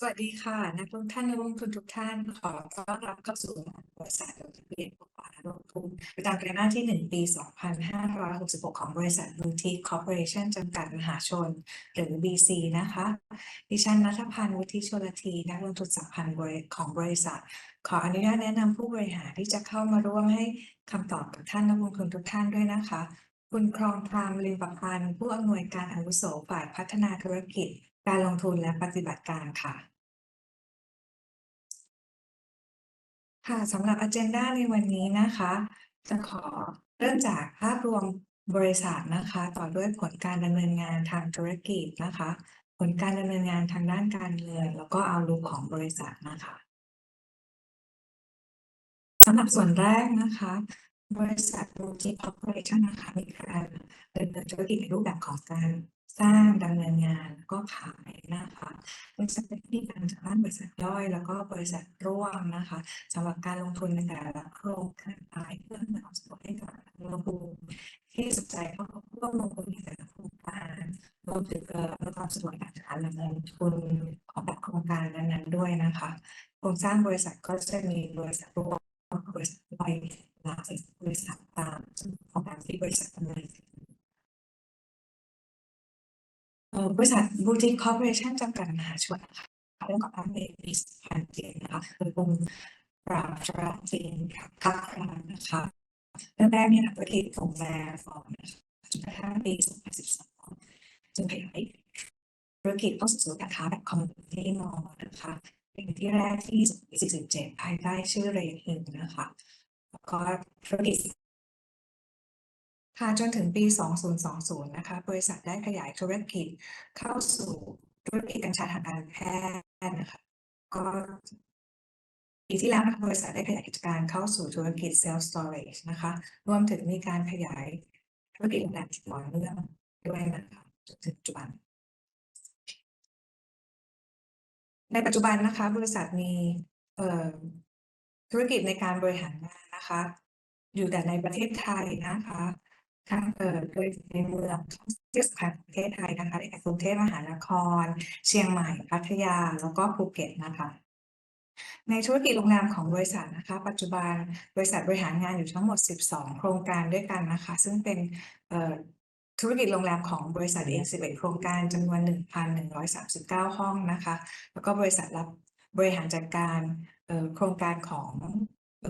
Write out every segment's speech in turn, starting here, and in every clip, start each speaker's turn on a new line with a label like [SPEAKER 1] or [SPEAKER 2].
[SPEAKER 1] สวัสดีค่ะ นักลงทุนนักลงทุนทุกท่านขอต้อนรับเข้าสู่บริษัทจดทะเบียนผู้ประกอบกาลงทุนประจำไตรมาสที่ 1 ปี 2566 ของบริษัท Boutique Corporation จำกัดมหาชน หรือ BC นะคะ ดิฉันนัทพันธ์วุฒิชลธีนักลงทุนสัมพันธ์ของบริษัท ขออนุญาตแนะนำผู้บริหารที่จะเข้ามาร่วมให้คำตอบกับท่านนักลงทุนทุกท่านด้วยนะคะ คุณครองพรามลิมประพันธ์ผู้อำนวยการอาวุโสฝ่ายพัฒนาธุรกิจ การลงทุนและปฏิบัติการค่ะ ค่ะสำหรับ Agenda ในวันนี้นะคะ จะขอเริ่มจากภาพรวมบริษัทนะคะ ต่อด้วยผลการดำเนินงานทางธุรกิจนะคะ ผลการดำเนินงานทางด้านการเงินแล้วก็เอาลุกของบริษัทนะคะสำหรับส่วนแรกนะคะ บริษัท Boutique Corporation นะคะมีการดำเนินธุรกิจในรูปแบบของการ สร้างดำเนินงานแล้วก็ขายนะคะบริษัทเป็นที่การจากด้านบริษัทย่อย แล้วก็บริษัทร่วมนะคะสำหรับการลงทุนในแต่ละโครงการขายเพื่อให้ความสะดวกให้กับนักลงทุนที่สนใจเข้าร่วมลงทุนในแต่ละโครงการรวมถึงเอ่อความสะดวกในการดำเนินทุนของแบบโครงการนั้นๆด้วยนะคะโครงสร้างบริษัทก็จะมีบริษัทรวมบริษัทย่อยหลายบริษัทตามโครงการที่บริษัทดำเนิน บริษัท Boutique Corporation จำกัดมหาชนนะคะเรื่องของการเป็นปี2007นะคะคือองค์ปราบชราจีนกับคักครานนะคะเริ่มแรกเนี่ยธุรกิจโรงแรมฟอร์มนะคะจนกระทั่งปี 2012จึงขยายธุรกิจเข้าสู่การค้าแบบคอมมูนิตี้มอลนะคะเป็นที่แรกที่47ภายใต้ชื่อเรนฮินนะคะแล้วก็ธุรกิจ ค่ะจนถึงปี 2020 นะคะ บริษัทได้ขยายธุรกิจเข้าสู่ธุรกิจกัญชาทางการแพทย์นะคะ ก็ปีที่แล้วบริษัทได้ขยายกิจการเข้าสู่ธุรกิจ self storage นะคะ รวมถึงมีการขยายธุรกิจโรงแรมต่อเนื่องด้วยนะคะจนถึงปัจจุบัน ในปัจจุบันนะคะ บริษัทมีธุรกิจในการบริหารงานนะคะ อยู่แต่ในประเทศไทยนะคะ ทางเอ่อโดยในเมืองที่สำคัญของประเทศไทยนะคะในกรุงเทพมหานคร เชียงใหม่ พัทยา แล้วก็ภูเก็ตนะคะ ในธุรกิจโรงแรมของบริษัทนะคะ ปัจจุบันบริษัทบริหารงานอยู่ทั้งหมด 12 โครงการด้วยกันนะคะ ซึ่งเป็นธุรกิจโรงแรมของบริษัทเอง11 โครงการจำนวน 1,139 ห้องนะคะ แล้วก็บริษัทรับบริหารจัดการโครงการของ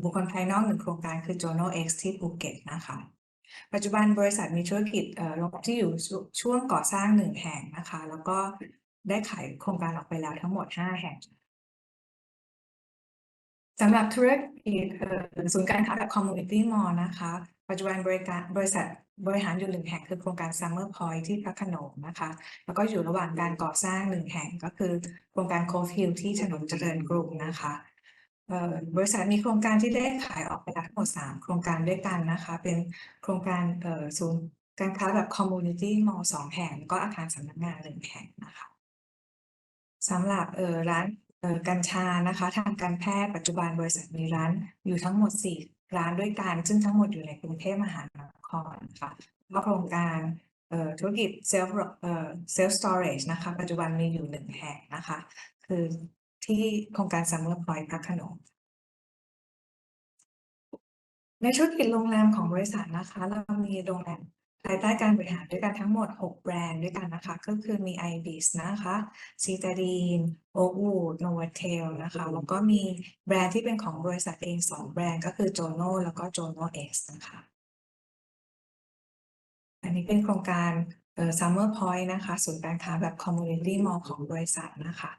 [SPEAKER 1] บุคคลภายนอกหนึ่งโครงการคือ Jono X ที่ภูเก็ตนะคะ ปัจจุบันบริษัทมีธุรกิจโรงแรมที่อยู่ช่วงก่อสร้างหนึ่งแห่งนะคะ แล้วก็ได้ขายโครงการออกไปแล้วทั้งหมด 5 แห่งสำหรับธุรกิจศูนย์การค้าแบบ Community Mall นะคะ ปัจจุบันบริการบริษัทบริหารอยู่หนึ่งแห่งคือโครงการ Summer Point ที่พระโขนงนะคะ แล้วก็อยู่ระหว่างการก่อสร้างหนึ่งแห่งก็คือโครงการ Cove Hill ที่ถนนเจริญกรุงนะคะ บริษัทมีโครงการที่ได้ขายออกไปแล้วทั้งหมด 3 โครงการด้วยกันนะคะ เป็นโครงการศูนย์การค้าแบบ Community Mall 2แห่งแล้วก็อาคารสำนักงาน1แห่งนะคะสำหรับร้านกัญชานะคะ ทางการแพทย์ปัจจุบันบริษัทมีร้านอยู่ทั้งหมด 4 ร้านด้วยกัน ซึ่งทั้งหมดอยู่ในกรุงเทพมหานครนะคะแล้วโครงการธุรกิจ self เอ่อ self storage นะคะ ปัจจุบันมีอยู่1แห่งนะคะ คือ ที่โครงการ Summer Point พระขนงในธุรกิจโรงแรมของบริษัทนะคะ เรามีโรงแรมภายใต้การบริหารด้วยกันทั้งหมด 6 แบรนด์ด้วยกันนะคะ ก็คือมี Ibis นะคะซีตาดีนโอวูดโนวาเทลนะคะ แล้วก็มีแบรนด์ที่เป็นของบริษัทเอง 2 แบรนด์ก็คือ Jono แล้วก็ Jono X นะคะ อันนี้เป็นโครงการเอ่อ Summer Point นะคะ ศูนย์การค้าแบบ Community Mall ของบริษัทนะคะ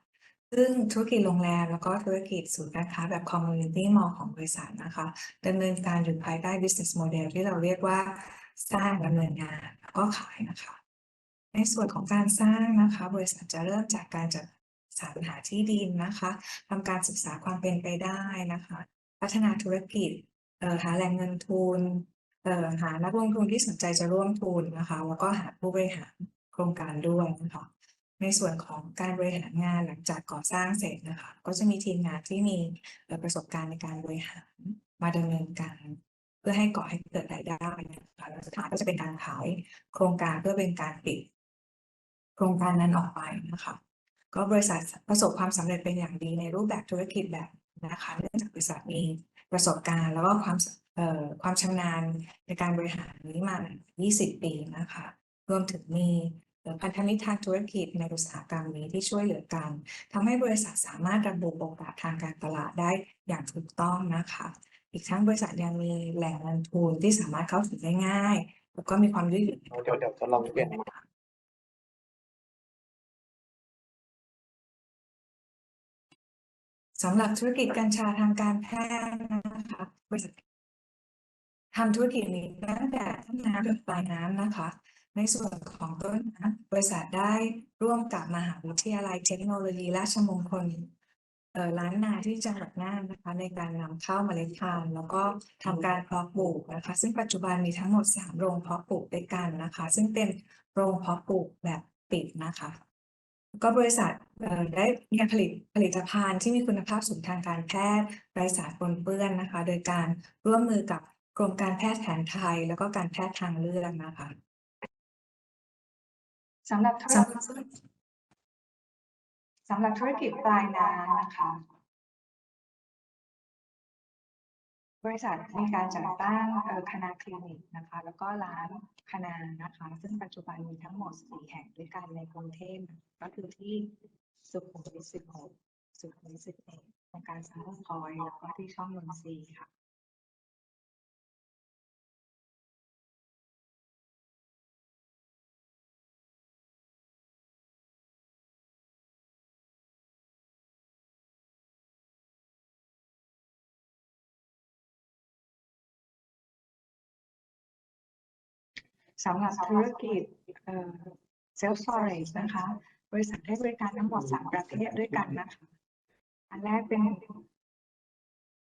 [SPEAKER 1] ซึ่งธุรกิจโรงแรมแล้วก็ธุรกิจศูนย์การค้าแบบ Community Mall ของบริษัทนะคะดำเนินการอยู่ภายใต้ business model ที่เราเรียกว่าสร้างดำเนินงานแล้วก็ขายนะคะ ในส่วนของการสร้างนะคะ บริษัทจะเริ่มจากการจัดสรรหาที่ดินนะคะทำการศึกษาความเป็นไปได้นะคะ พัฒนาธุรกิจหาแหล่งเงินทุนหานักลงทุนที่สนใจจะร่วมทุนนะคะ แล้วก็หาผู้บริหารโครงการด้วยนะคะ ในส่วนของการบริหารงานหลังจากก่อสร้างเสร็จนะคะ ก็จะมีทีมงานที่มีประสบการณ์ในการบริหารมาดำเนินการ เพื่อให้ก่อให้เกิดรายได้นะคะแล้วสุดท้ายก็จะเป็นการขายโครงการเพื่อเป็นการปิด โครงการนั้นออกไปนะคะ ก็บริษัทประสบความสำเร็จเป็นอย่างดีในรูปแบบธุรกิจแบบนะคะเนื่องจากบริษัทมีประสบการณ์แล้วก็ความความชำนาญในการบริหารนี้มา 20 ปีนะคะ รวมถึงมี พันธมิตรทางธุรกิจในอุตสาหกรรมนี้ที่ช่วยเหลือกันทำให้บริษัทสามารถระบุโอกาสทางการตลาดได้อย่างถูกต้องนะคะ อีกทั้งบริษัทยังมีแหล่งเงินทุนที่สามารถเข้าถึงได้ง่าย แล้วก็มีความยืดหยุ่น
[SPEAKER 2] เดี๋ยวเดี๋ยวทดลองเปลี่ยน
[SPEAKER 1] สำหรับธุรกิจกัญชาทางการแพทย์นะคะบริษัททำธุรกิจนี้ตั้งแต่ต้นน้ำจนปลายน้ำนะคะ ในส่วนของต้นน้ำบริษัทได้ร่วมกับมหาวิทยาลัยเทคโนโลยีราชมงคลล้านนาที่จังหวัดน่านนะคะในการนำเข้าเมล็ดพันธุ์แล้วก็ทำการเพาะปลูกนะคะ ซึ่งปัจจุบันมีทั้งหมด 3 โรงเพาะปลูกด้วยกันนะคะ ซึ่งเป็นโรงเพาะปลูกแบบปิดนะคะ ก็บริษัทได้มีการผลิตผลิตภัณฑ์ที่มีคุณภาพสูงทางการแพทย์ไร้สารปนเปื้อนนะคะ โดยการร่วมมือกับกรมการแพทย์แผนไทย แล้วก็การแพทย์ทางเลือกนะคะ สำหรับธุรกิจสำหรับธุรกิจปลายน้ำนะคะ บริษัทมีการจัดตั้งเออคณะคลินิกนะคะ แล้วก็ร้านคณะนะคะ ซึ่งปัจจุบันมีทั้งหมดสี่แห่งด้วยกันในกรุงเทพก็คือที่สุขุมวิท16สุขุมวิท11โครงการซัมเมอร์พอยต์แล้วก็ที่ช่องนนทรีค่ะ สำหรับธุรกิจเซลฟ์สตอเรจนะคะ บริษัทให้บริการทั้งหมดสามประเภทด้วยกันนะคะ อันแรกเป็น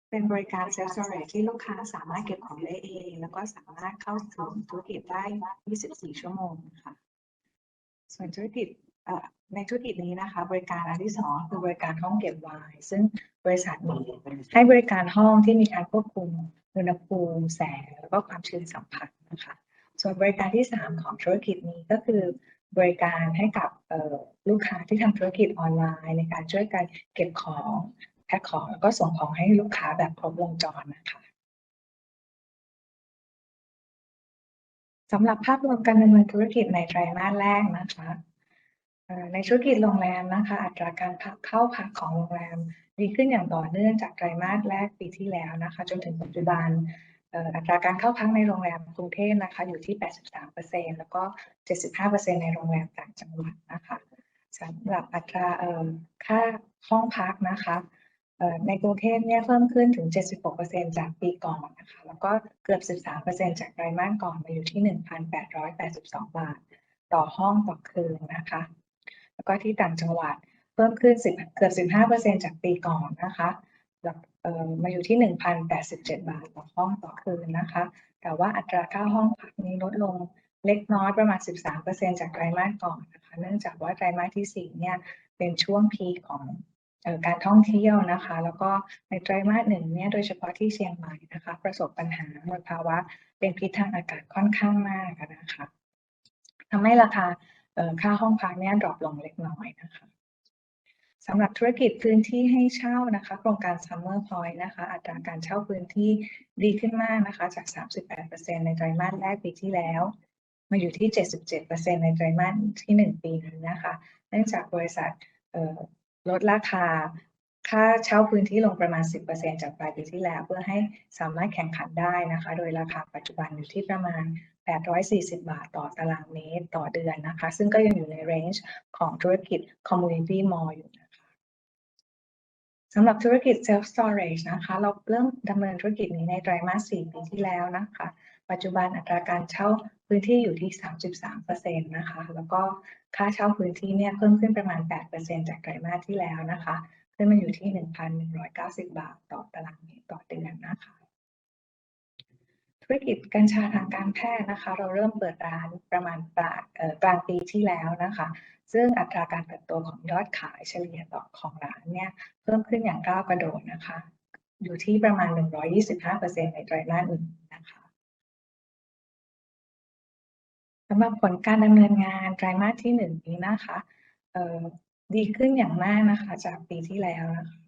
[SPEAKER 1] เป็นบริการเซลฟ์สตอเรจที่ลูกค้าสามารถเก็บของได้เอง แล้วก็สามารถเข้าถึงธุรกิจได้ 24 ชั่วโมงค่ะ ส่วนธุรกิจเอ่อในธุรกิจนี้นะคะ บริการอันที่สองคือบริการห้องเก็บไวน์ซึ่งบริษัทมีให้บริการห้องที่มีการควบคุมอุณหภูมิแสงแล้วก็ความชื้นสัมผัสนะคะ ส่วนบริการที่ 3 ของธุรกิจนี้ก็คือบริการให้กับลูกค้าที่ทำธุรกิจออนไลน์ ในการช่วยกันเก็บของแพ็คของแล้วก็ส่งของให้ลูกค้าแบบครบวงจรนะคะสำหรับภาพรวมการดำเนินธุรกิจในไตรมาสแรกนะคะในธุรกิจโรงแรมนะคะ อัตราการเข้าพักของโรงแรมดีขึ้นอย่างต่อเนื่องจากไตรมาสแรกปีที่แล้วนะคะ จนถึงปัจจุบัน อัตราการเข้าพักในโรงแรมกรุงเทพนะคะอยู่ที่ 83%แล้วก็ 75%ในโรงแรมต่างจังหวัดนะคะสำหรับอัตราเอ่อค่าห้องพักนะคะเอ่อในกรุงเทพเนี่ยเพิ่มขึ้นถึง 76%จากปีก่อนนะคะแล้วก็เกือบ 13%จากไตรมาสก่อนมาอยู่ที่ 1,882 บาท ต่อห้องต่อคืนนะคะ แล้วก็ที่ต่างจังหวัดเพิ่มขึ้น 10 เกือบ 15%จากปีก่อนนะคะ มาอยู่ที่ 1,087 บาทต่อห้องต่อคืนนะคะ แต่ว่าอัตราค่าห้องพักนี้ลดลงเล็กน้อยประมาณ 13%จากไตรมาสก่อนนะคะ เนื่องจากว่าไตรมาสที่ 4 เนี่ยเป็นช่วงพีของออการท่องเที่ยวนะคะ แล้วก็ในไตรมาสหนึ่งเนี่ยโดยเฉพาะที่เชียงใหม่นะคะ ประสบปัญหามลภาวะเป็นพิษทางอากาศค่อนข้างมากนะคะทำให้ราคาค่าห้องพักเนี่ยดรอปลงเล็กน้อยนะคะ สำหรับธุรกิจพื้นที่ให้เช่านะคะโครงการ Summer Point นะคะ อัตราการเช่าพื้นที่ดีขึ้นมากนะคะ จาก 38%ในไตรมาสแรกปีที่แล้ว มาอยู่ที่ 77%ในไตรมาสที่ 1 ปีนี้นะคะ เนื่องจากบริษัทลดราคา ค่าเช่าพื้นที่ลงประมาณ 10%จากปลายปีที่แล้ว เพื่อให้สามารถแข่งขันได้นะคะ โดยราคาปัจจุบันอยู่ที่ประมาณ 840 บาทต่อตารางเมตรต่อเดือนนะคะ ซึ่งก็ยังอยู่ในเรนจ์ของธุรกิจ Community Mall อยู่นะ สำหรับธุรกิจ Self Storage นะคะ เราเริ่มดำเนินธุรกิจนี้ในไตรมาส4ปีที่แล้วนะคะ ปัจจุบันอัตราการเช่าพื้นที่อยู่ที่ 33%นะคะ แล้วก็ค่าเช่าพื้นที่เนี่ยเพิ่มขึ้นประมาณ 8%จากไตรมาสที่แล้วนะคะขึ้นมาอยู่ที่ 1,190 บาทต่อตารางเมตรต่อเดือนนะคะ ธุรกิจกัญชาทางการแพทย์นะคะ เราเริ่มเปิดร้านประมาณปลายกลางปีที่แล้วนะคะ ซึ่งอัตราการเติบโตของยอดขายเฉลี่ยต่อของร้านเนี่ยเพิ่มขึ้นอย่างก้าวกระโดดนะคะ อยู่ที่ประมาณ 125%ในไตรมาสอื่นนะคะสำหรับผลการดำเนินงานไตรมาสที่หนึ่งนี้นะคะดีขึ้นอย่างมากนะคะ จากปีที่แล้วนะคะ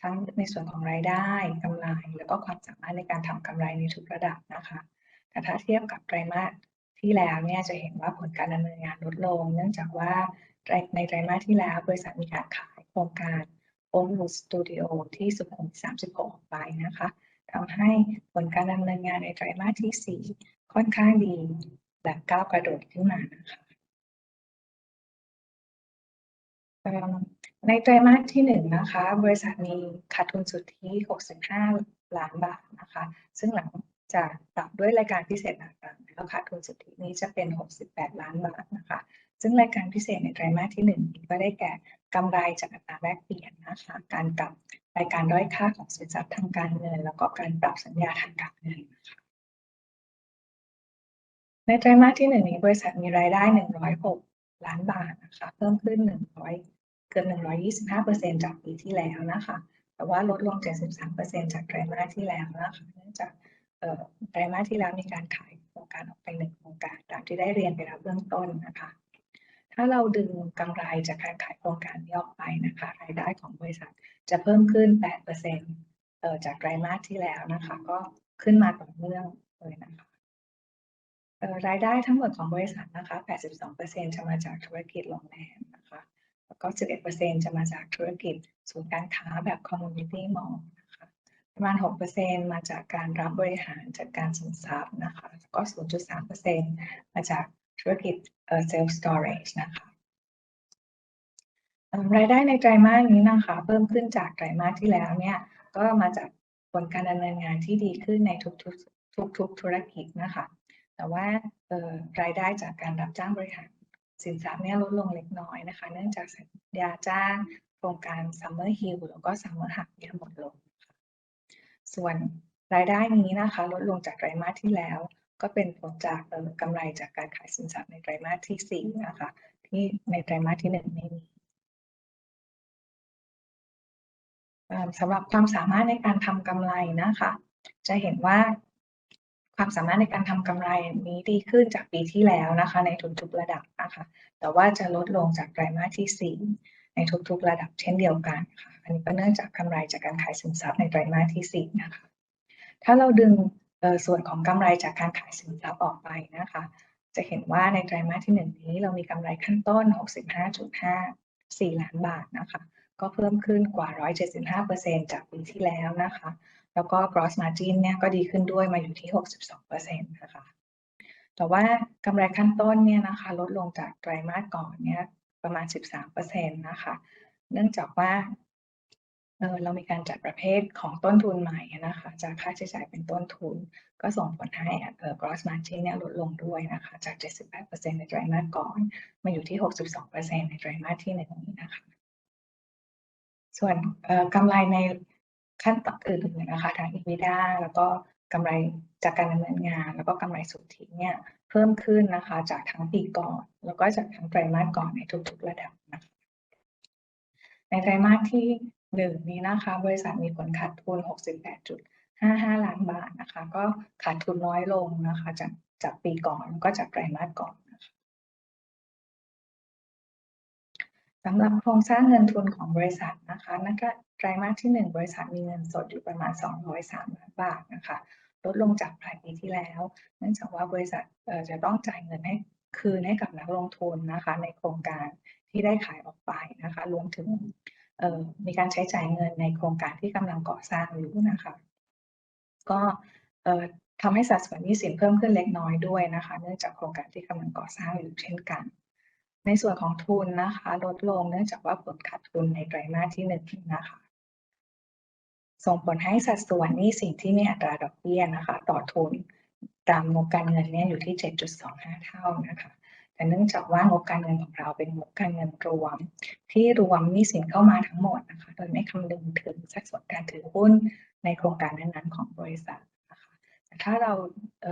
[SPEAKER 1] ทั้งในส่วนของรายได้กำไร แล้วก็ความสามารถในการทำกำไรในทุกระดับนะคะ แต่ถ้าเทียบกับไตรมาส ที่แล้วเนี่ยจะเห็นว่าผลการดำเนินงานลดลง เนื่องจากว่าในไตรมาสที่แล้วบริษัทมีการขายโครงการ o m สตูดิโอที่สุขุมวิท36ออกไปนะคะทำให้ผลการดำเนินงานในไตรมาสที่ 4 ค่อนข้างดีแบบก้าวกระโดดขึ้นมานะคะในไตรมาสที่1นนะคะ บริษัทมีขาดทุนสุทธิ 65 ล้านบาทนะคะ ซึ่งหลังจากปรับด้วยรายการพิเศษ แล้วขาดทุนสุทธินี้จะเป็น 68 ล้านบาทนะคะ ซึ่งรายการพิเศษในไตรมาสที่ 1 ก็ได้แก่กำไรจากอัตราแลกเปลี่ยนนะคะการปรับรายการด้อยค่าของสินทรัพย์ทางการเงิน แล้วก็การปรับสัญญาทางการเงินนะคะในไตรมาสที่ 1 นี้บริษัทมีรายได้ 106 ล้านบาทนะคะ เพิ่มขึ้น 100 เกือบ 125%จากปีที่แล้วนะคะ แต่ว่าลดลง 73%จากไตรมาสที่แล้วนะคะ เนื่องจาก ไตรมาสที่แล้วมีการขายโครงการออกไปหนึ่งโครงการตามที่ได้เรียนไปแล้วเบื้องต้นนะคะ ถ้าเราดึงกำไรจากการขายโครงการนี้ออกไปนะคะรายได้ของบริษัทจะเพิ่มขึ้น 8%จากไตรมาสที่แล้วนะคะ ก็ขึ้นมาต่อเนื่องเลยนะคะรายได้ทั้งหมดของบริษัทนะคะ 82%จะมาจากธุรกิจโรงแรมนะคะ แล้วก็ 11%จะมาจากธุรกิจศูนย์การค้าแบบ community mall นะคะ ประมาณ 6%มาจากการรับบริหารจัดการสินทรัพย์นะคะแล้วก็ 0.3%มาจากธุรกิจเอ่อ self storage นะคะรายได้ในไตรมาสนี้นะคะเพิ่มขึ้นจากไตรมาสที่แล้วเนี่ยก็มาจากผลการดำเนินงานที่ดีขึ้นในทุกๆทุกๆธุรกิจนะคะ แต่ว่ารายได้จากการรับจ้างบริหารสินทรัพย์เนี่ยลดลงเล็กน้อยนะคะ เนื่องจากสัญญาจ้างโครงการ Summer Hill แล้วก็ Summer Hub เนี่ยหมดลง ส่วนรายได้นี้นะคะลดลงจากไตรมาสที่แล้ว ก็เป็นผลจากกำไรจากการขายสินทรัพย์ในไตรมาสที่4นะคะที่ในไตรมาสที่1ไม่มีสำหรับความสามารถในการทำกำไรนะคะ จะเห็นว่าความสามารถในการทำกำไรนี้ดีขึ้นจากปีที่แล้วนะคะ ในทุกๆระดับนะคะ แต่ว่าจะลดลงจากไตรมาสที่4 ในทุกๆ ระดับเช่นเดียวกันค่ะ อันนี้ก็เนื่องจากกำไรจากการขายสินทรัพย์ในไตรมาสที่4นะคะ ถ้าเราดึงส่วนของกำไรจากการขายสินทรัพย์ออกไปนะคะ จะเห็นว่าในไตรมาสที่ 1 นี้เรามีกำไรขั้นต้น 65.54 ล้านบาทนะคะ ก็เพิ่มขึ้นกว่า 175%จากปีที่แล้วนะคะ แล้วก็ gross margin เนี่ยก็ดีขึ้นด้วยมาอยู่ที่ 62%นะคะแต่ว่ากำไรขั้นต้นเนี่ยนะคะลดลงจากไตรมาสก่อนเนี่ย ประมาณ 13%นะคะ เนื่องจากว่าเเรามีการจัดประเภทของต้นทุนใหม่นะคะ จากค่าใช้จ่ายเป็นต้นทุน ก็ส่งผลให้เออ gross margin เนี่ยลดลงด้วยนะคะ จาก 78%ในไตรมาสก่อน มาอยู่ที่ 62%ในไตรมาสที่1นี้นะคะ ส่วนกำไรในขั้นตอนอื่นๆนะคะ ทาง EBITDA แล้วก็ กำไรจากการดำเนินงาน แล้วก็กำไรสุทธิเนี่ยเพิ่มขึ้นนะคะจากทั้งปีก่อน แล้วก็จากทั้งไตรมาสก่อนในทุกๆระดับนะคะในไตรมาสที่หนึ่งนี้นะคะบริษัทมีผลขาดทุน 68.55 ล้านบาทนะคะก็ขาดทุนน้อยลงนะคะจากจากปีก่อนแล้วก็จากไตรมาสก่อนนะคะสำหรับโครงสร้างเงินทุนของบริษัทนะคะนั่นก็ ไตรมาสที่ 1 บริษัทมีเงินสดอยู่ประมาณ 203ล้านบาทนะคะลดลงจากปลายปีที่แล้ว เนื่องจากว่าบริษัทจะต้องจ่ายเงินให้คืนให้กับนักลงทุนนะคะในโครงการที่ได้ขายออกไปนะคะรวมถึงมีการใช้จ่ายเงินในโครงการที่กำลังก่อสร้างอยู่นะคะก็ทำให้สัดส่วนหนี้สินเพิ่มขึ้นเล็กน้อยด้วยนะคะ เนื่องจากโครงการที่กำลังก่อสร้างอยู่เช่นกัน ในส่วนของทุนนะคะ ลดลงเนื่องจากว่าผลขาดทุนในไตรมาสที่หนึ่งนะคะ ส่งผลให้สัดส่วนนี้สิ่งที่มีอัตราดอกเบี้ยนะคะ ต่อทุนตามงบการเงินเนี่ยอยู่ที่ 7.25 เท่านะคะแต่เนื่องจากว่างบการเงินของเราเป็นงบการเงินรวม ที่รวมหนี้สินเข้ามาทั้งหมดนะคะโดยไม่คำนึงถึงสัดส่วนการถือหุ้นในโครงการนั้นๆของบริษัทนะคะแต่ถ้าเราเ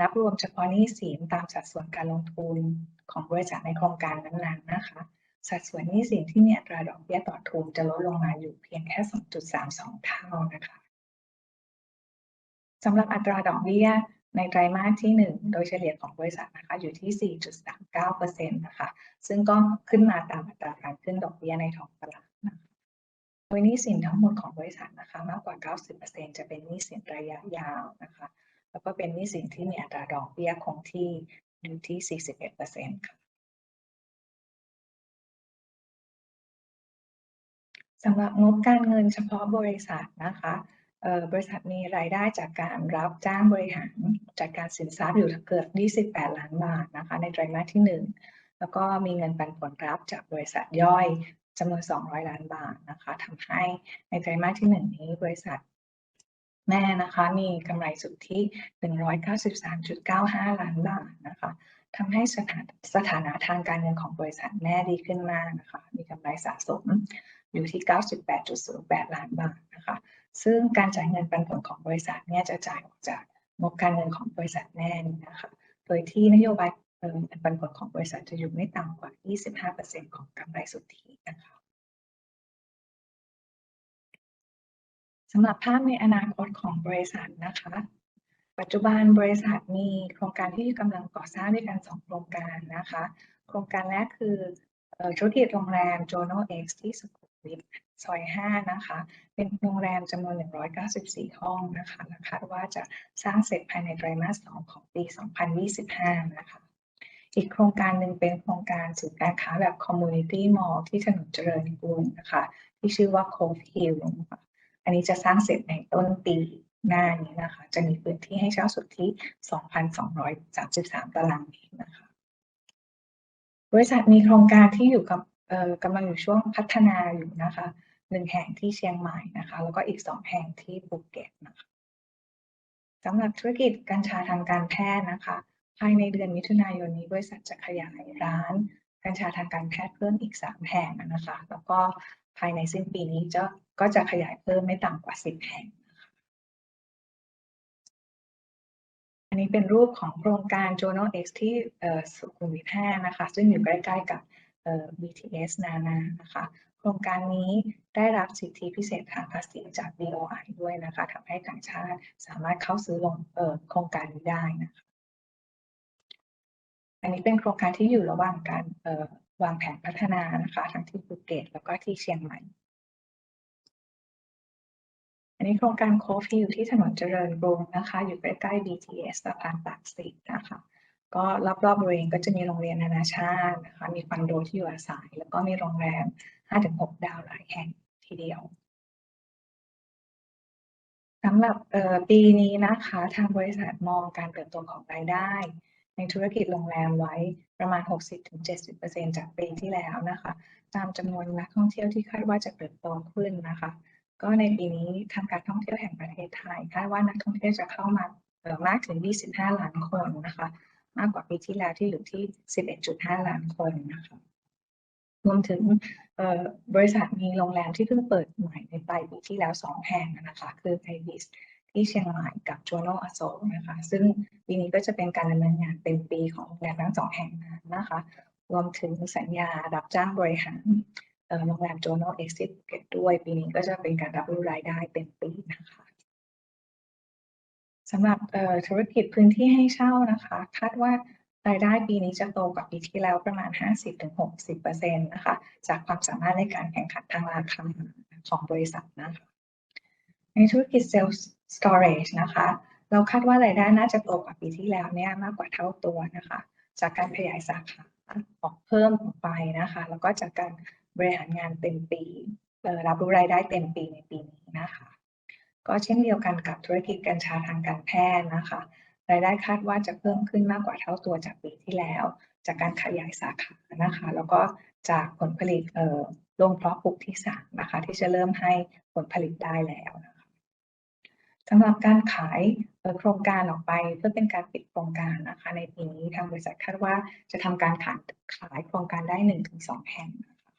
[SPEAKER 1] นับรวมเฉพาะหนี้สินตามสัดส่วนการลงทุนของบริษัทในโครงการนั้นๆนะคะ สัดส่วนหนี้สินที่มีอัตราดอกเบี้ยต่อทุนจะลดลงมาอยู่เพียงแค่ 2.32 เท่านะคะสำหรับอัตราดอกเบี้ยในไตรมาสที่ 1 โดยเฉลี่ยของบริษัทนะคะอยู่ที่ 4.39%นะคะซึ่งก็ขึ้นมาตามอัตราการขึ้นดอกเบี้ยในท้องตลาดนะคะโดยหนี้สินทั้งหมดของบริษัทนะคะมากกว่า 90%จะเป็นหนี้สินระยะยาวนะคะแล้วก็เป็นหนี้สินที่มีอัตราดอกเบี้ยคงที่อยู่ที่ 41%ค่ะ สำหรับงบการเงินเฉพาะบริษัทนะคะบริษัทมีรายได้จากการรับจ้างบริหารจัดการสินทรัพย์อยู่เกือบ 28 ล้านบาทนะคะในไตรมาสที่ 1 แล้วก็มีเงินปันผลรับจากบริษัทย่อยจำนวน 200 ล้านบาทนะคะทำให้ในไตรมาสที่ 1 นี้บริษัทแม่นะคะมีกำไรสุทธิ 193.95 ล้านบาทนะคะทำให้สถานสถานะทางการเงินของบริษัทแม่ดีขึ้นมากนะคะมีกำไรสะสม อยู่ที่ 98.08 ล้านบาทนะคะ ซึ่งการจ่ายเงินปันผลของบริษัทเนี่ยจะจ่ายออกจากงบการเงินของบริษัทแน่นนะคะ โดยที่นโยบายเงินปันผลของบริษัทจะอยู่ไม่ต่ำกว่า 25%ของกำไรสุทธินะคะสำหรับภาพในอนาคตของบริษัทนะคะ ปัจจุบันบริษัทมีโครงการที่กำลังก่อสร้างด้วยกัน 2 โครงการนะคะ โครงการแรกคือธุรกิจโรงแรม Jono X ที่สุโข วิทซอย 5 นะคะ เป็นโรงแรมจำนวน 194 ห้องนะคะและคาดว่าจะสร้างเสร็จภายในไตรมาส 2 ของปี 2025 นะคะ อีกโครงการหนึ่งเป็นโครงการศูนย์การค้าแบบ Community Mall ที่ถนนเจริญกรุงนะคะ ที่ชื่อว่า Cove Hill นะคะอันนี้จะสร้างเสร็จในต้นปีหน้านี้นะคะ จะมีพื้นที่ให้เช่าสุทธิ2,233 ตารางเมตรนะคะ บริษัทมีโครงการที่อยู่กับ กำลังอยู่ช่วงพัฒนาอยู่นะคะหนึ่งแห่งที่เชียงใหม่นะคะ แล้วก็อีกสองแห่งที่ภูเก็ตนะคะสำหรับธุรกิจกัญชาทางการแพทย์นะคะ ภายในเดือนมิถุนายนนี้บริษัทจะขยายร้านกัญชาทางการแพทย์เพิ่มอีกสามแห่งนะคะ แล้วก็ภายในสิ้นปีนี้จะก็จะขยายเพิ่มไม่ต่ำกว่าสิบแห่งอันนี้เป็นรูปของโครงการ Journal X ที่สุขุมวิท5นะคะ ซึ่งอยู่ใกล้ๆกับ BTS นานานะคะโครงการนี้ได้รับสิทธิพิเศษทางภาษีจาก BOI ด้วยนะคะทำให้ต่างชาติสามารถเข้าซื้อลงโครงการนี้ได้นะคะอันนี้เป็นโครงการที่อยู่ระหว่างการวางแผนพัฒนานะคะ ทั้งที่ภูเก็ตแล้วก็ที่เชียงใหม่ อันนี้โครงการโคฟีอยู่ที่ถนนเจริญกรุงนะคะ อยู่ใกล้ๆ BTS สะพานปากสินะคะ ก็รอบๆบริเวณก็จะมีโรงเรียนนานาชาตินะคะ มีคอนโดที่อยู่อาศัย แล้วก็มีโรงแรม 5-6 ดาวหลายแห่งทีเดียวสำหรับปีนี้นะคะทางบริษัทมองการเติบโตของรายได้ ในธุรกิจโรงแรมไว้ประมาณ 60-70%จากปีที่แล้วนะคะ ตามจำนวนนักท่องเที่ยวที่คาดว่าจะเติบโตขึ้นนะคะ ก็ในปีนี้ทางการท่องเที่ยวแห่งประเทศไทยคาดว่านักท่องเที่ยวจะเข้ามามากถึง 25 ล้านคนนะคะ มากกว่าปีที่แล้วที่อยู่ที่ 11.5 ล้านคนนะคะรวมถึงบริษัทมีโรงแรมที่เพิ่งเปิดใหม่ในปลายปีที่แล้ว 2 แห่งนะคะคือไอวิสที่เชียงใหม่กับโจโนอโศกนะคะซึ่งปีนี้ก็จะเป็นการดำเนินงานเต็มปีของโรงแรมทั้งสองแห่งนั้นนะคะรวมถึงสัญญารับจ้างบริหารโรงแรมโจโนเอ็กซิสเกตด้วย ปีนี้ก็จะเป็นการรับรู้รายได้เต็มปีนะคะ สำหรับธุรกิจพื้นที่ให้เช่านะคะ คาดว่ารายได้ปีนี้จะโตกว่าปีที่แล้วประมาณ 50-60%นะคะ จากความสามารถในการแข่งขันทางราคาของบริษัทนะคะ ในธุรกิจเซลล์สตอเรจนะคะ เราคาดว่ารายได้น่าจะโตกว่าปีที่แล้วเนี่ยมากกว่าเท่าตัวนะคะ จากการขยายสาขาออกเพิ่มออกไปนะคะ แล้วก็จากการบริหารงานเต็มปีรับรู้รายได้เต็มปีในปีนี้นะคะ ก็เช่นเดียวกันกับธุรกิจกัญชาทางการแพทย์นะคะ รายได้คาดว่าจะเพิ่มขึ้นมากกว่าเท่าตัวจากปีที่แล้ว จากการขยายสาขานะคะ แล้วก็จากผลผลิตเอ่อลงเพาะปลูกที่สามนะคะ ที่จะเริ่มให้ผลผลิตได้แล้วนะคะสำหรับการขายโครงการออกไปเพื่อเป็นการปิดโครงการนะคะ ในปีนี้ทางบริษัทคาดว่าจะทำการขายขายโครงการได้หนึ่งถึงสองแห่งนะคะ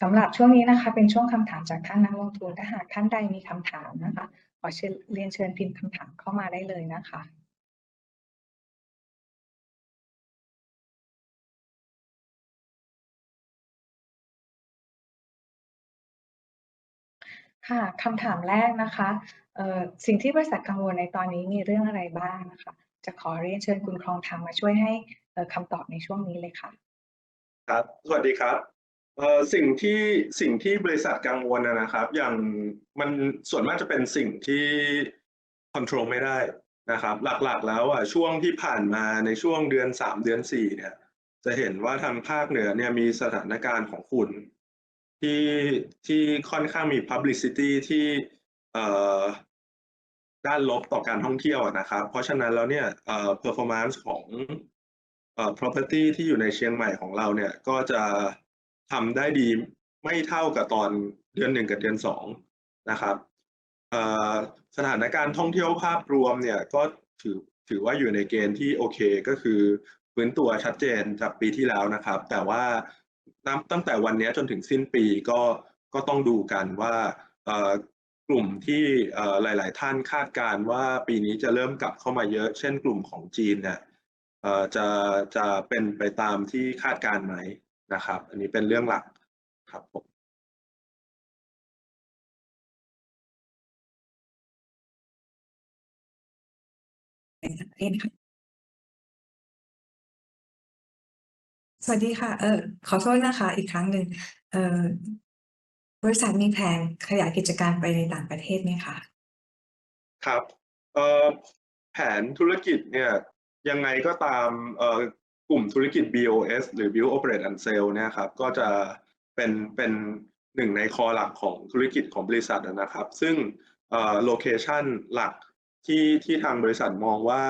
[SPEAKER 1] สำหรับช่วงนี้นะคะเป็นช่วงคำถามจากท่านนักลงทุนถ้าหากท่านใดมีคำถามนะคะขอเชิญเรียนเชิญพิมพ์คำถามเข้ามาได้เลยนะคะ
[SPEAKER 2] ค่ะคำถามแรกนะคะสิ่งที่บริษัทกังวลในตอนนี้มีเรื่องอะไรบ้างนะคะ?จะขอเรียนเชิญคุณครองธรรมมาช่วยให้คำตอบในช่วงนี้เลยค่ะ
[SPEAKER 3] ครับ สวัสดีครับ เอ่อสิ่งที่สิ่งที่บริษัทกังวลอะนะครับ อย่างมันส่วนมากจะเป็นสิ่งที่คอนโทรลไม่ได้นะครับ หลักๆแล้วอะช่วงที่ผ่านมาในช่วงเดือน3เดือน4เนี่ย จะเห็นว่าทางภาคเหนือเนี่ยมีสถานการณ์ของฝุ่นที่ที่ค่อนข้างมี publicity ที่เอ่อด้านลบต่อการท่องเที่ยวนะครับ เพราะฉะนั้นแล้วเนี่ยเอ่อ performance ของเอ่อพรอเพอร์ตีที่อยู่ในเชียงใหม่ของเราเนี่ยก็จะ ทำได้ดีไม่เท่ากับตอนเดือน1กับเดือน2นะครับสถานการณ์ท่องเที่ยวภาพรวมเนี่ยก็ถือถือว่าอยู่ในเกณฑ์ที่โอเคก็คือฟื้นตัวชัดเจนจากปีที่แล้วนะครับ แต่ว่านับตั้งแต่วันนี้จนถึงสิ้นปีก็ก็ต้องดูกันว่ากลุ่มที่หลาย ๆ ท่านคาดการณ์ว่าปีนี้จะเริ่มกลับเข้ามาเยอะ เช่นกลุ่มของจีนเนี่ยจะจะเป็นไปตามที่คาดการณ์ไหม นะครับ อันนี้เป็นเรื่องหลักครับผม
[SPEAKER 1] ในต่างประเทศค่ะสวัสดีค่ะ เอ่อขอโทษนะคะ อีกครั้งหนึ่งเอ่อบริษัทมีแผนขยายกิจการไปในต่างประเทศไหมคะ?
[SPEAKER 3] ครับเอ่อแผนธุรกิจเนี่ยยังไงก็ตามเอ่อ กลุ่มธุรกิจ BOS หรือ Build Operate and Sell เนี่ยครับก็จะเป็นเป็นหนึ่งในคอหลักของธุรกิจของบริษัทนะครับ ซึ่งโลเคชันหลักที่ที่ทางบริษัทมองว่า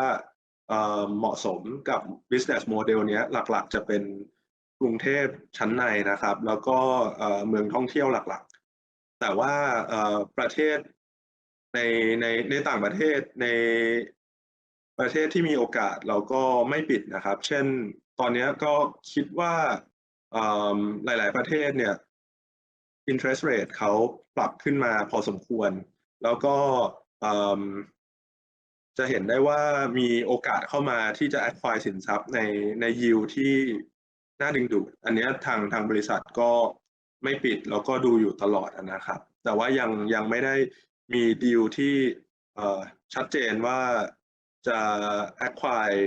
[SPEAKER 3] เหมาะสมกับ Business Model เนี้ยหลักๆ จะเป็นกรุงเทพชั้นในนะครับ แล้วก็เมืองท่องเที่ยวหลักๆ แต่ว่าประเทศในในในต่างประเทศใน ประเทศที่มีโอกาสเราก็ไม่ปิดนะครับ เช่น ตอนนี้ก็คิดว่าหลาย ๆ ประเทศเนี่ย Interest Rate เขาปรับขึ้นมาพอสมควร แล้วก็จะเห็นได้ว่ามีโอกาสเข้ามาที่จะ Acquire สินทรัพย์ในใน Yield ที่น่าดึงดูด อันนี้ทางทางบริษัทก็ไม่ปิดแล้วก็ดูอยู่ตลอดนะครับ แต่ว่ายังยังไม่ได้มีดีลที่ชัดเจนว่า จะ Acquire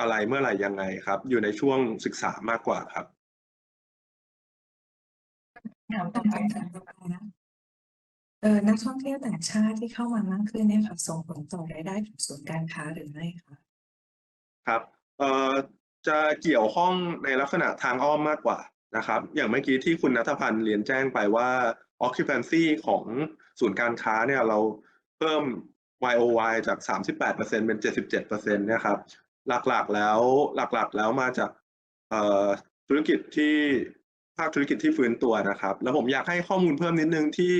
[SPEAKER 3] อะไรเมื่อไหร่ยังไงครับ อยู่ในช่วงศึกษามากกว่าครับ
[SPEAKER 2] ถามต่อ
[SPEAKER 1] คำ
[SPEAKER 2] ไป
[SPEAKER 1] ถาม
[SPEAKER 2] ค่ะ
[SPEAKER 1] ต่อไปนะเอ่อนักท่องเที่ยวต่างชาติที่เข้ามามากขึ้นเนี่ยค่ะส่งผลต่อรายได้ของศูนย์การค้าหรือไม่คะ?
[SPEAKER 3] ครับเอ่อจะเกี่ยวข้องในลักษณะทางอ้อมมากกว่านะครับ อย่างเมื่อกี้ที่คุณณัฐพันธ์เรียนแจ้งไปว่า Occupancy ของศูนย์การค้าเนี่ยเราเพิ่ม YoY จาก 38%เป็น 77%เนี่ยครับ หลักๆแล้วหลักๆแล้วมาจากธุรกิจที่ภาคธุรกิจที่ฟื้นตัวนะครับ แล้วผมอยากให้ข้อมูลเพิ่มนิดนึงที่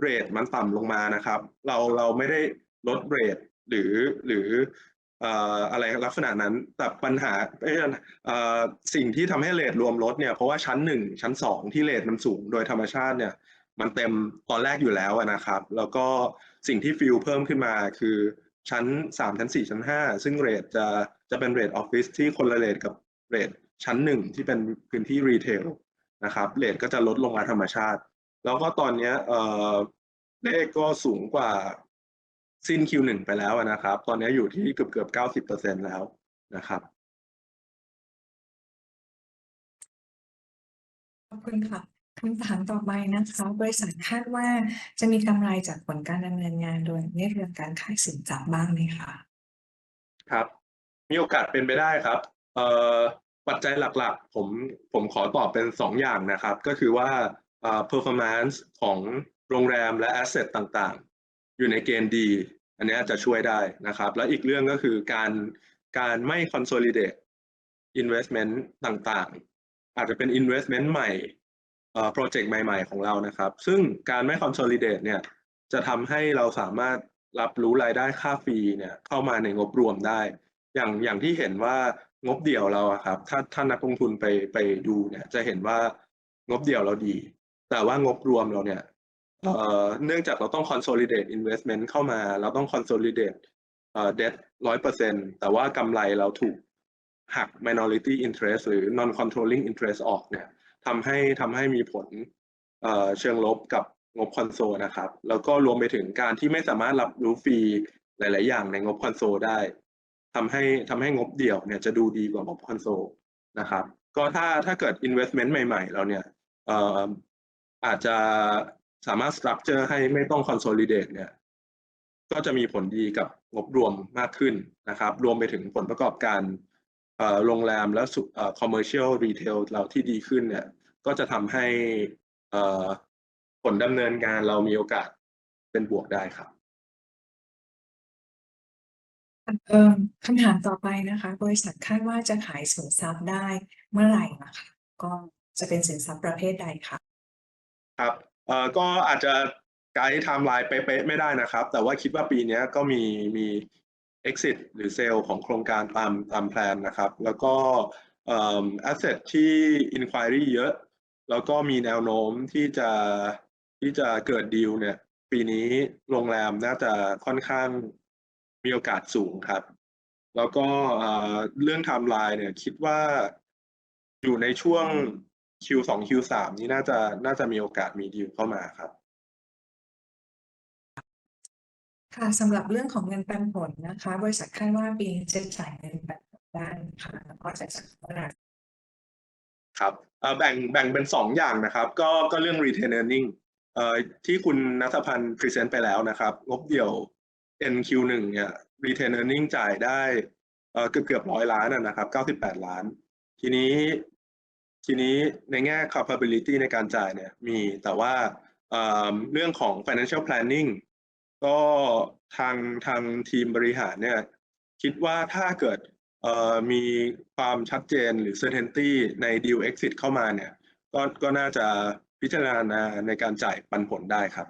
[SPEAKER 3] เรตมันต่ำลงมานะครับ เราเราไม่ได้ลดเรตหรือหรืออะไรลักษณะนั้นแต่ปัญหาสิ่งที่ทำให้เรตรวมลดเนี่ยเพราะว่าชั้น1ชั้น2ที่เรตมันสูงโดยธรรมชาติเนี่ยมันเต็มตอนแรกอยู่แล้วนะครับ แล้วก็ สิ่งที่ฟีลเพิ่มขึ้นมาคือชั้น 3 ชั้น 4 ชั้น 5 ซึ่งเรตจะจะเป็นเรตออฟฟิศที่ correlate กับเรตชั้น 1 ที่เป็นพื้นที่ Retail นะครับเรตก็จะลดลงมาธรรมชาติ แล้วก็ตอนนี้เออเลขก็สูงกว่าสิ้น Q1 ไปแล้วนะครับ ตอนนี้อยู่ที่เกือบๆ90%แล้วนะครับ
[SPEAKER 1] ขอบคุณค่ะ คำถามต่อไปนะคะ บริษัทคาดว่าจะมีกำไรจากผลการดำเนินงานโดยไม่รวมการขายสินทรัพย์บ้างไหมคะ?
[SPEAKER 3] ครับ มีโอกาสเป็นไปได้ครับเอ่อปัจจัยหลักๆ ผมผมขอตอบเป็น 2 อย่างนะครับ ก็คือว่าอ่า Performance ของโรงแรมและแอสเซตต่างๆ อยู่ในเกณฑ์ดี อันนี้ยจะช่วยได้นะครับ และอีกเรื่องก็คือการการไม่ Consolidate Investment ต่างๆ อาจจะเป็น Investment ใหม่ เอ่อพรเจกต์ใหม่ ๆ ของเรานะครับ ซึ่งการไม่ Consolidate เนี่ยจะทำให้เราสามารถรับรู้รายได้ค่าฟรีเนี่ยเข้ามาในงบรวมได้ อย่างอย่างที่เห็นว่างบเดี่ยวเราอะครับ ถ้าถ้านักลงทุนไปไปดูเนี่ยจะเห็นว่างบเดี่ยวเราดี แต่ว่างบรวมเราเนี่ยเอ่อเนื่องจากเราต้อง Consolidate Investment เข้ามา เราต้อง Consolidate เอ่อ Debt 100%แต่ว่ากำไรเราถูกหัก Minority Interest หรือ Non Controlling Interest ออกเนี่ย ทำให้ทำให้มีผลเอ่อเชิงลบกับงบคอนโซลนะครับ แล้วก็รวมไปถึงการที่ไม่สามารถรับรู้ฟรีหลาย ๆ อย่างในงบคอนโซลได้ทำให้ทำให้งบเดี่ยวเนี่ยจะดูดีกว่างบคอนโซลนะครับ ก็ถ้าถ้าเกิด investment ใหม่ ๆ เราเนี่ยเอ่ออาจจะสามารถ structure ให้ไม่ต้อง consolidate เนี่ยก็จะมีผลดีกับงบรวมมากขึ้นนะครับ รวมไปถึงผลประกอบการ โรงแรมและสุเอ่อ commercial retail เราที่ดีขึ้นเนี่ย ก็จะทำให้เอ่อผลดำเนินการเรามีโอกาสเป็นบวกได้ครับ
[SPEAKER 1] เอ่อคำถามต่อไปนะคะ บริษัทคาดว่าจะขายสินทรัพย์ได้เมื่อไหร่นะคะก็จะเป็นสินทรัพย์ประเภทใดคะ
[SPEAKER 3] ครับเอ่อก็อาจจะไกด์ไทม์ไลน์เป๊ะๆไม่ได้นะครับ แต่ว่าคิดว่าปีเนี้ยก็มีมี exit หรือ sale ของโครงการตามตามแพลนนะครับ แล้วก็อ่อ asset ที่ inquiry เยอะ แล้วก็มีแนวโน้มที่จะที่จะเกิดดีลเนี่ย ปีนี้โรงแรมน่าจะค่อนข้างมีโอกาสสูงครับ แล้วก็เอ่อเรื่องไทม์ไลน์เนี่ยคิดว่าอยู่ในช่วง Q2 Q3 นี้น่าจะน่าจะมีโอกาสมีดีลเข้ามาครับ
[SPEAKER 1] ค่ะสำหรับเรื่องของเงินปันผลนะคะ บริษัทคาดว่าปีนี้จะจ่ายเงินปันผลได้ค่ะแล้วก็จะจ่ายเมื่อไหร่
[SPEAKER 3] ครับแบ่งแบ่งเป็นสองอย่างนะครับ ก็ก็เรื่อง retain earning เอ่อที่คุณนัทพันธ์พรีเซนต์ไปแล้วนะครับ งบเดี่ยว NQ1 เนี่ย retain earning จ่ายได้เอ่อเกือบเกือบร้อยล้านนะครับ98ล้าน ทีนี้ทีนี้ในแง่ capability ในการจ่ายเนี่ยมีแต่ว่าเอ่อเรื่องของ financial planning ก็ทางทางทีมบริหารเนี่ยคิดว่าถ้าเกิดเอ่อมีความชัดเจนหรือ certainty ใน deal exit เข้ามาเนี่ยก็ก็น่าจะพิจารณาในการจ่ายปันผลได้ครับ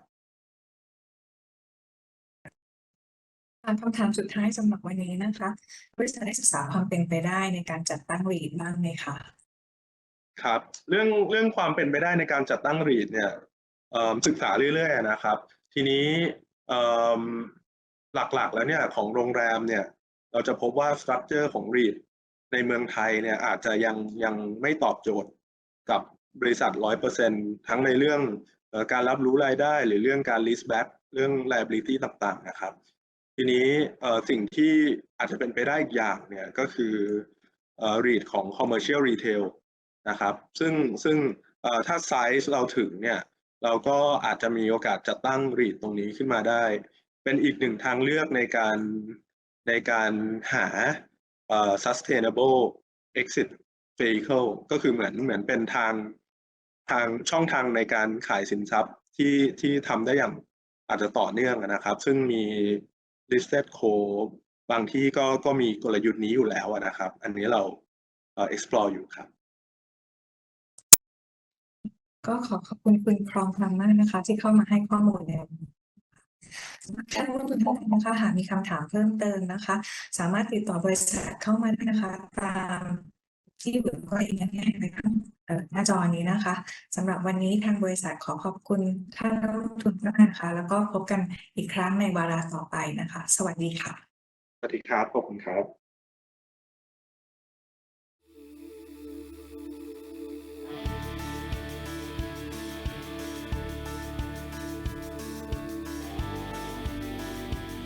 [SPEAKER 1] ค่ะคำถามสุดท้ายสำหรับวันนี้นะคะ บริษัทได้ศึกษาความเป็นไปได้ในการจัดตั้งรีดบ้างไหมคะ
[SPEAKER 3] ครับ เรื่องเรื่องความเป็นไปได้ในการจัดตั้ง REIT เนี่ยเอิ่มศึกษาเรื่อยๆนะครับ ทีนี้เอิ่ม หลักๆแล้วเนี่ยของโรงแรมเนี่ยเราจะพบว่าสตรัคเจอร์ของ REIT ในเมืองไทยเนี่ยอาจจะยังยังไม่ตอบโจทย์กับบริษัทร้อยเปอร์เซ็นทั้งในเรื่องอการรับรู้รายได้หรือเรื่องการ lease back เรื่อง liability ต่างๆนะครับ ทีนี้สิ่งที่อาจจะเป็นไปได้อีกอย่างเนี่ยก็คือเอ่อ REIT ของ commercial retail นะครับ ซึ่งซึ่งถ้าไซส์เราถึงเนี่ย เราก็อาจจะมีโอกาสจัดตั้ง REIT ตรงนี้ขึ้นมาได้ เป็นอีกหนึ่งทางเลือกในการในการหา sustainable exit vehicle ก็คือเหมือนเหมือนเป็นทางทางช่องทางในการขายสินทรัพย์ที่ที่ทำได้อย่างอาจจะต่อเนื่องนะครับ ซึ่งมี listed co บางที่ก็ก็มีกลยุทธ์นี้อยู่แล้วนะครับ อันนี้เรา explore อยู่ครับ
[SPEAKER 1] ก็ขอขอบคุณคุณครองพลังมากนะคะ ที่เข้ามาให้ข้อมูลในวันนี้สำหรับท่านผู้ชมท่านนะคะหากมีคำถามเพิ่มเติมนะคะ สามารถติดต่อบริษัทเข้ามาได้นะคะ ตามที่อยู่ก็อีกแง่ในข้างหน้าจอนี้นะคะสำหรับวันนี้ทางบริษัทขอขอบคุณท่านนักลงทุนมากนะคะ แล้วก็พบกันอีกครั้งในวาระต่อไปนะคะ สวัสดีค่ะ
[SPEAKER 3] สวัสดีครับ ขอบคุณครับ